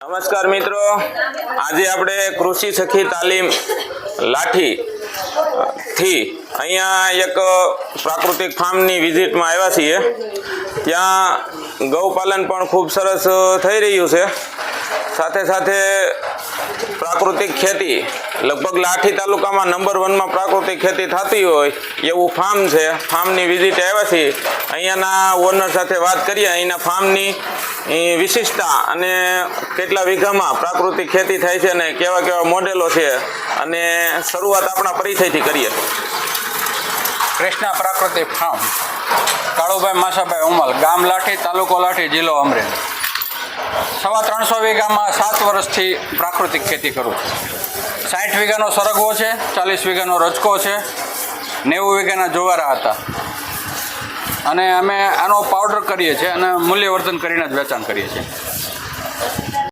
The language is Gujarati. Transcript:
નમસ્કાર મિત્રો. આજે આપણે કૃષિ સખી તાલીમ લાઠી, થી અહીંયા એક પ્રાકૃતિક ફાર્મની વિઝિટમાં આવ્યા છીએ. ત્યાં ગૌપાલન પણ ખૂબ સરસ થઈ રહ્યું છે. સાથે સાથે પ્રાકૃતિક ખેતી. લગભગ લાઠી તાલુકામાં નંબર વનમાં પ્રાકૃતિક ખેતી થતી હોય એવું ફાર્મ છે. ફાર્મની વિઝિટ આવ્યા છીએ. અહીંયાના ઓનર સાથે વાત કરીએ. અહીંના ફાર્મની વિશિષ્ટતા અને કેટલા વીઘામાં પ્રાકૃતિક ખેતી થાય છે અને કેવા કેવા મોડેલો છે અને શરૂઆત આપણા પરિચયથી કરીએ. કૃષ્ણા પ્રાકૃતિક ફાર્મ કાળુભાઈ માસાભાઈ ઉમલ, ગામ લાઠી, તાલુકો લાઠી, જિલ્લો અમરેલી. સવા ત્રણસો વીઘામાં સાત વર્ષથી પ્રાકૃતિક ખેતી કરું છું. સાઠ વીઘાનો સરગવો છે, ચાલીસ વીઘાનો રજકો છે, નેવું વીઘાના જુવારા હતા. અને અમે આનો પાવડર કરીએ છીએ અને મૂલ્યવર્ધન કરીને જ વેચાણ કરીએ છીએ.